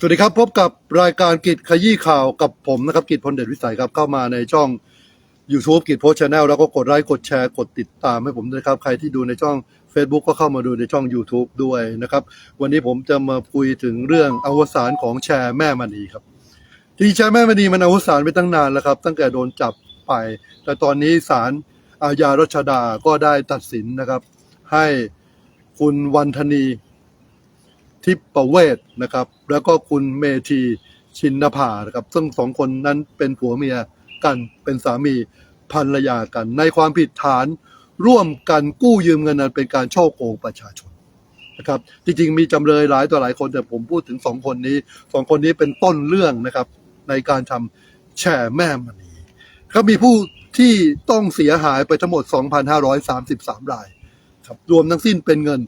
สวัสดีครับ พบกับรายการกิจขยี้ข่าวกับผมนะครับ กิจพลเดชวิสัยครับเข้ามาในช่อง YouTube กิจโพสชาแนลแล้วก็กดไลค์กดแชร์กดติดตามให้ผมด้วยครับ ใครที่ดูในช่อง Facebook ก็เข้ามาดูในช่อง YouTube ด้วยนะครับ วันนี้ผมจะมาคุยถึงเรื่องอวสานของแชร์แม่มณีครับจริงๆแชร์แม่มณีมันอวสานไปตั้งนานแล้วครับ ตั้งแต่โดนจับไป แต่ตอนนี้ศาลอาญารัชดาก็ได้ตัดสินนะครับ ให้คุณวันธนี ทิประเวศนะครับ แล้วก็คุณเมธีชินนภานะครับ ซึ่งสองคนนั้นเป็นผัวเมียกันเป็นสามีภรรยากัน ในความผิดฐานร่วมกันกู้ยืมเงินนั้นเป็นการช่อโกงประชาชนนะครับ จริงๆ มีจำเลยหลายต่อหลายคนแต่ผมพูดถึงสองคนนี้สองคนนี้เป็นต้นเรื่องนะครับ ในการทำแชร์แม่มณีครับมีผู้ที่ต้องเสียหายไปทั้งหมด 2,533รายครับรวมทั้งสิ้นเป็นเงิน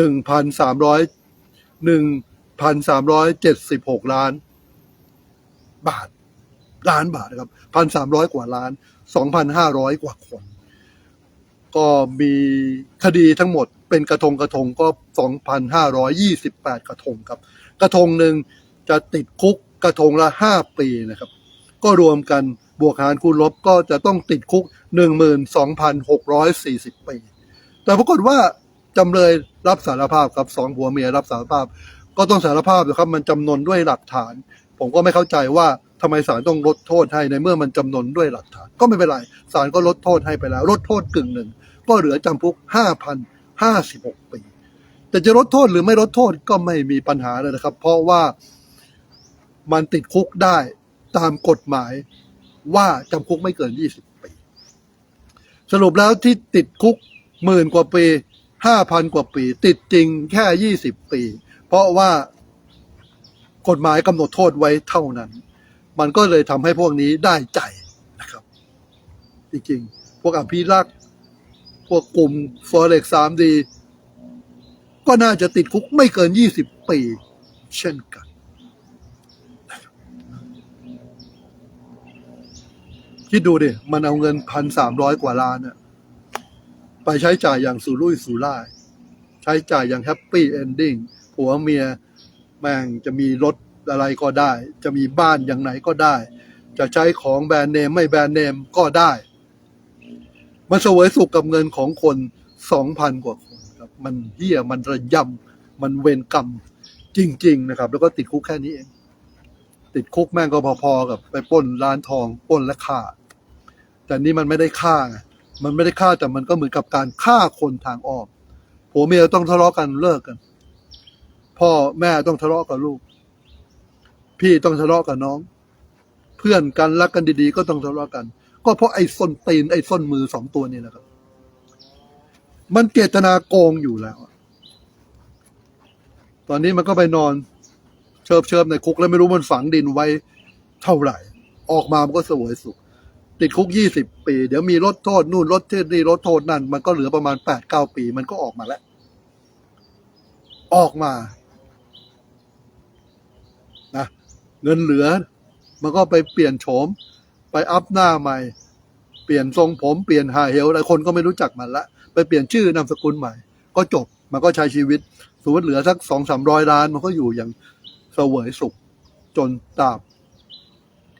1,300 หนึ่งพันสามร้อยเจ็ดสิบหกล้าน บาท ล้านบาทนะครับพันสามร้อยกว่าล้านสองพันห้าร้อยกว่าคน ก็มีคดีทั้งหมดเป็นกระทงกระทงก็สองพันห้าร้อยยี่สิบแปดกระทงครับ กระทงหนึ่งจะติดคุกกระทงละห้าปีนะครับ ก็รวมกันบวกหารคูณลบก็จะต้องติดคุกหนึ่งหมื่นสองพันหกร้อยสี่สิบปี แต่ปรากฏว่า จำเลยรับสารภาพครับสองผัวเมียรับสารภาพ ก็ต้องสารภาพนะครับ มันจำนนด้วยหลักฐาน ผมก็ไม่เข้าใจว่าทำไมศาลต้องลดโทษให้ในเมื่อมันจำนนด้วยหลักฐาน ก็ไม่เป็นไรศาลก็ลดโทษให้ไปแล้วลดโทษกึ่งหนึ่งก็เหลือจำคุกห้าพันห้าสิบหกปีแต่จะลดโทษหรือไม่ลดโทษก็ไม่มีปัญหาเลยนะครับ เพราะว่ามันติดคุกได้ตามกฎหมายว่าจำคุกไม่เกินยี่สิบปี สรุปแล้วที่ติดคุกหมื่นกว่าปี ห้าพันกว่าปี ติดจริงแค่ยี่สิบปี เพราะว่ากฎหมายกำหนดโทษไว้เท่านั้น มันก็เลยทำให้พวกนี้ได้ใจนะครับ จริงๆ พวกอภิรักษ์พวกกลุ่มฟอเร็กสามดีก็น่าจะติดคุกไม่เกินยี่สิบปี เช่นกันคิดดูดิ มันเอาเงินพันสามร้อยกว่าล้านอะ ไปใช้จ่ายอย่างสุรุ่ยสุร่าย ใช้จ่ายอย่างแฮปปี้เอนดิ้งผัวเมียแม่งจะมีรถอะไรก็ได้ จะมีบ้านอย่างไหนก็ได้ จะใช้ของแบรนด์เนมไม่แบรนด์เนมก็ได้ มันเสวยสุขกับเงินของคนสองพันกว่าคนครับ มันเหี้ยมันระยำมันเวรกรรมจริง ๆ นะครับ แล้วก็ติดคุกแค่นี้เอง ติดคุกแม่งก็พอๆกับไปป้นร้านทองป้นและฆ่า แต่นี่มันไม่ได้ฆ่าไง มันไม่ได้ฆ่าแต่มันก็เหมือนกับการฆ่าคนทางอ้อมผัวเมียต้องทะเลาะกันเลิกกัน พ่อแม่ต้องทะเลาะกับลูก พี่ต้องทะเลาะกับน้อง เพื่อนกันรักกันดีๆ ก็ต้องทะเลาะกัน ก็เพราะไอ้ส้นตีนไอ้ส้นมือสองตัวนี้นะครับ มันเจตนาโกงอยู่แล้ว ตอนนี้มันก็ไปนอนเชิบเชิบในคุกแล้วไม่รู้มันฝังดินไว้เท่าไหร่ ออกมามันก็สวยสุข ติดคุกยี่สิบปี เดี๋ยวมีลดโทษนู่นลดเทศนี่ลดโทษนั่น มันก็เหลือประมาณแปดเก้าปี มันก็ออกมาแล้ว ออกมานะเงินเหลือ มันก็ไปเปลี่ยนโฉม ไปอัพหน้าใหม่ เปลี่ยนทรงผมเปลี่ยนหาเฮลอะไรคนก็ไม่รู้จักมันละไปเปลี่ยนชื่อนามสกุลใหม่ ก็จบมันก็ใช้ชีวิตสมมติเหลือสักสองสามร้อยล้าน มันก็อยู่อย่างเสวยสุขจนตาบ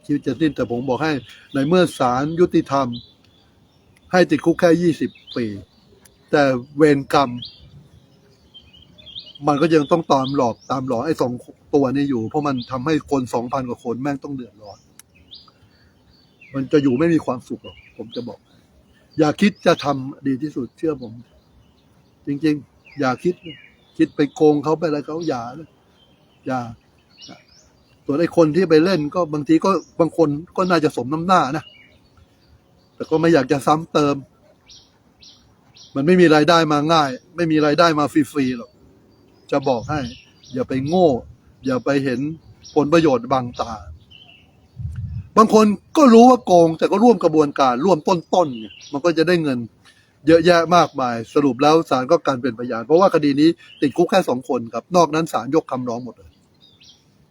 ชีวิตจะสิ้นแต่ผมบอกให้ ในเมื่อศาลยุติธรรม ให้ติดคุกแค่ยี่สิบปี แต่เวรกรรม มันก็ยังต้องตามหลอกตามหลอกไอ้สองตัวนี้อยู่ เพราะมันทำให้คนสองพันกว่าคนแม่งต้องเดือดร้อน มันจะอยู่ไม่มีความสุขหรอก ผมจะบอก อย่าคิดจะทำดีที่สุดเชื่อผม จริง ๆ อย่าคิด คิดไปโกงเขาไปอะไรเขาอย่าอย่า ส่วนไอ้คนที่ไปเล่นก็บางทีก็บางคนก็น่าจะสมน้ำหน้านะ แต่ก็ไม่อยากจะซ้ำเติม มันไม่มีรายได้มาง่าย ไม่มีรายได้มาฟรีๆหรอก จะบอกให้ อย่าไปโง่ อย่าไปเห็นผลประโยชน์บางตา บางคนก็รู้ว่าโกง แต่ก็ร่วมกระบวนการร่วมต้นๆเนี่ยมันก็จะได้เงิน เยอะแยะมากมาย สรุปแล้วศาลก็การเป็นพยาน เพราะว่าคดีนี้ติดคุกแค่สองคนครับ นอกนั้นศาลยกคำร้องหมดเลย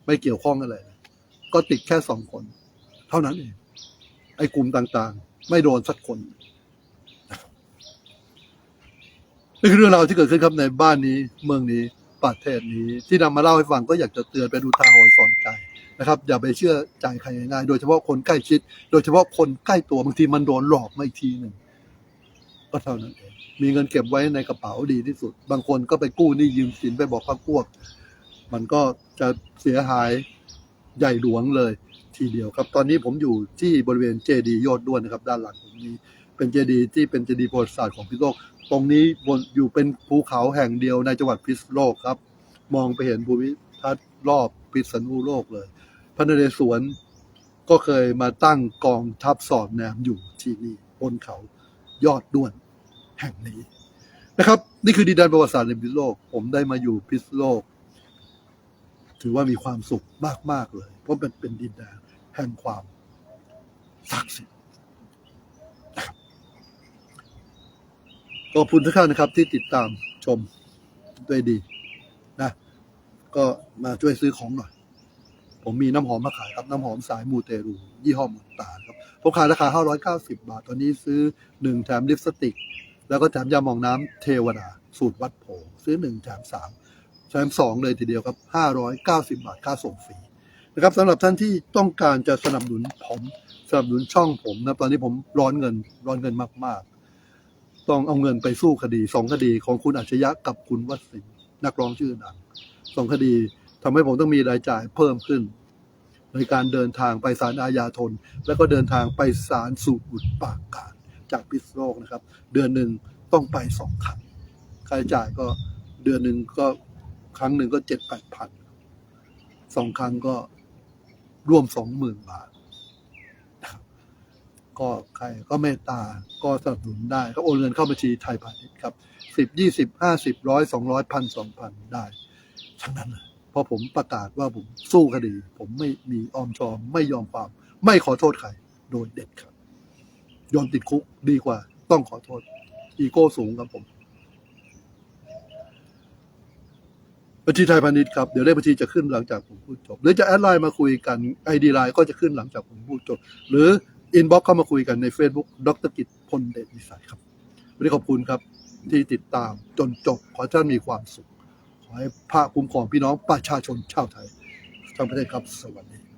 ไม่เกี่ยวข้องอะไรก็ติดแค่สองคน เท่านั้นเองไอ้กลุ่มต่างๆ ไม่โดนสักคนนี่คือเรื่องราวที่เกิดขึ้นครับในบ้านนี้เมืองนี้ประเทศนี้ ที่นำมาเล่าให้ฟังก็อยากจะเตือนเป็นอุทาหรณ์สอนใจนะครับ อย่าไปเชื่อใจใครง่ายโดยเฉพาะคนใกล้ชิด โดยเฉพาะคนใกล้ตัวบางทีมันโดนหลอกมาอีกทีหนึ่งก็เท่านั้นเองมีเงินเก็บไว้ในกระเป๋าดีที่สุด บางคนก็ไปกู้หนี้ยืมสินไปบอกพักพวก มันก็ จะเสียหายใหญ่หลวงเลยทีเดียวครับ ตอนนี้ผมอยู่ที่บริเวณเจดีย์ยอดด้วนนะครับ ด้านหลังผมนี้เป็นเจดีย์ที่เป็นเจดีย์ประวัติศาสตร์ของพิษโลก ตรงนี้บนอยู่เป็นภูเขาแห่งเดียวในจังหวัดพิษโลกครับ มองไปเห็นภูมิทัศน์รอบพิษณุโลกเลย พระนเรศวรก็เคยมาตั้งกองทัพสอดแนมอยู่ที่นี่บนเขายอดด้วนแห่งนี้นะครับ นี่คือดินแดนประวัติศาสตร์ในพิษโลก ผมได้มาอยู่พิษโลก ถือว่ามีความสุขมาก ๆ เลย เพราะมันเป็นดินแดนแห่งความศักดิ์สิทธิ์นะครับขอบคุณทุกท่านนะครับ ที่ติดตามชมด้วยดีนะก็มาช่วยซื้อของหน่อย ผมมีน้ำหอมมาขายครับ น้ำหอมสายมูเตรู ยี่ห้อมุนตาครับผมขายราคา 590 บาท ตอนนี้ซื้อ 1 แถมลิปสติก แล้วก็แถมยาหมองน้ำเทวดา สูตรวัดโผซื้อ 1 แถม 3 แถม2เลยทีเดียวครับ 590 บาทค่าส่งฟรีนะครับสำหรับท่านที่ต้องการจะสนับสนุนผมสนับสนุนช่องผมนะตอนนี้ผมร้อนเงินร้อนเงินมาก ๆ ต้องเอาเงินไปสู้คดีสองคดีของคุณอัจฉริยะกับคุณวัดสินนักร้องชื่อดังสองคดีทำให้ผมต้องมีรายจ่ายเพิ่มขึ้น ในการเดินทางไปศาลอาญาทนแล้วก็เดินทางไปศาลสูอุดปากการจากพิษโลกนะครับ เดือนหนึ่งต้องไปสองครั้งค่าใช้จ่ายก็เดือนหนึ่งก็ ครั้งหนึ่งก็เจ็ดแปดพันสองครั้งก็ร่วมสองหมื่นบาท ก็ใครก็เมตตาก็สนับสนุนได้ ก็โอนเงินเข้าบัญชีไทยพาณิชย์ครับสิบยี่สิบห้าสิบร้อยสองร้อยพันสองพันได้ ทั้งนั้นเลยเพราะผมประกาศว่าผมสู้คดี ผมไม่มีออมชอม ไม่ยอมความ ไม่ขอโทษใคร โดยเด็ดครับยอมติดคุกดีกว่า ต้องขอโทษ อีโก้สูงครับผม บัญชีไทยพาณิชย์ครับ เดี๋ยวเลขบัญชีจะขึ้นหลังจากผมพูดจบ หรือจะแอดไลน์มาคุยกันไอดีไลน์ก็จะขึ้นหลังจากผมพูดจบ หรืออินบ็อกซ์เข้ามาคุยกันใน Facebook ดรกิจพลเดชวิสัยครับวันนี้ขอบคุณครับที่ติดตามจนจบ ขอท่านมีความสุข ขอให้พระคุ้มครองพี่น้องประชาชนชาวไทยทั้งประเทศครับ สวัสดี